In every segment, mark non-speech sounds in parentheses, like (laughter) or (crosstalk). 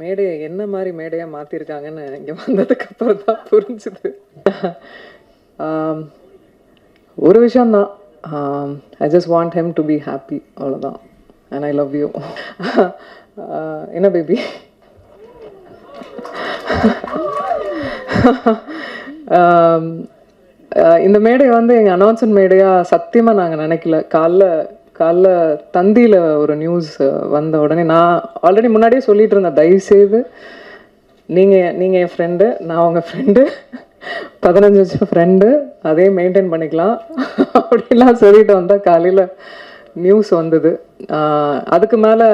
மேடையை என்ன மாதிரி மேடையாக மாற்றிருக்காங்கன்னு இங்கே வந்ததுக்கு அப்புறம் தான் புரிஞ்சுது. ஒரு விஷயந்தான் I just want him to be happy அவ்வளோதான் அண்ட் ஐ லவ் யூ என்ன பேபி இந்த மேடை வந்து எங்கள் அனௌன்ஸ்மெண்ட் மேடையாக சத்தியமாக நாங்கள் நினைக்கல. காலைல காலைல தந்தியில் ஒரு நியூஸ் வந்த உடனே நான் ஆல்ரெடி முன்னாடியே சொல்லிட்டு இருந்தேன் தயவுசெய்து நீங்கள் நீங்கள் என் ஃப்ரெண்டு நான் உங்கள் ஃப்ரெண்டு பதினஞ்சு வருஷம் ஃப்ரெண்டு அதே மெயின்டைன் பண்ணிக்கலாம். அப்படிலாம் சொல்லிட்டு வந்தால் காலையில் நியூஸ் வந்தது. அதுக்கு மேலே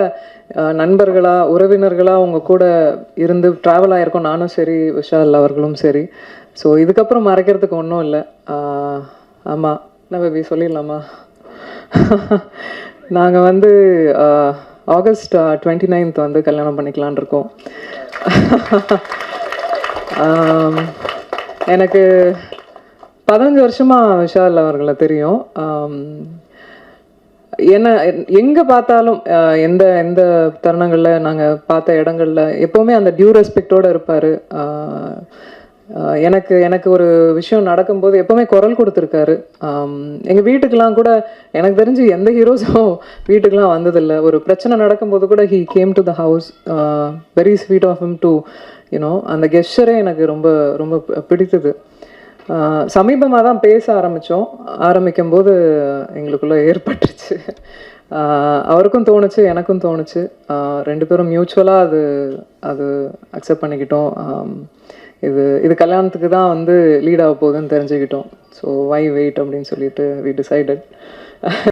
நண்பர்களாக உறவினர்களாக அவங்க கூட இருந்து ட்ராவல் ஆகிருக்கோம் நானும் சரி விஷால் அவர்களும் சரி. ஸோ இதுக்கப்புறம் மறைக்கிறதுக்கு ஒன்றும் இல்லை. ஆமாம் என்ன பேபி சொல்லிடலாமா? (laughs) நாங்கள் வந்து ஆகஸ்ட் டுவெண்ட்டி நைன்த் வந்து கல்யாணம் பண்ணிக்கலான் இருக்கோம். (laughs) எனக்கு பதினஞ்சு வருஷமாக விஷால் அவர்களை தெரியும். என்ன எங்கே பார்த்தாலும் எந்த எந்த தருணங்களில் நாங்கள் பார்த்த இடங்களில் எப்போவுமே அந்த டியூ ரெஸ்பெக்டோடு இருப்பார். எனக்கு எனக்கு ஒரு விஷயம் நடக்கும்போது எப்போவுமே குரல் கொடுத்துருக்காரு. எங்கள் வீட்டுக்கெலாம் கூட எனக்கு தெரிஞ்சு எந்த ஹீரோஸும் வீட்டுக்கெலாம் வந்ததில்லை. ஒரு பிரச்சனை நடக்கும்போது கூட he came to the house very sweet of him to you know அந்த கெஸ்டரே எனக்கு ரொம்ப ரொம்ப பிடித்தது. சமீபமாக தான் பேச ஆரம்பித்தோம் ஆரம்பிக்கும் போது எங்களுக்குள்ளே ஏற்பட்டுருச்சு. அவருக்கும் தோணுச்சு எனக்கும் தோணுச்சு. ரெண்டு பேரும் மியூச்சுவலாக அது அது அக்செப்ட் பண்ணிக்கிட்டோம். இது இது கல்யாணத்துக்கு தான் வந்து லீட் ஆக போகுதுன்னு தெரிஞ்சுக்கிட்டோம். ஸோ வை வெயிட் அப்படின்னு சொல்லிட்டு வி டிசைடட்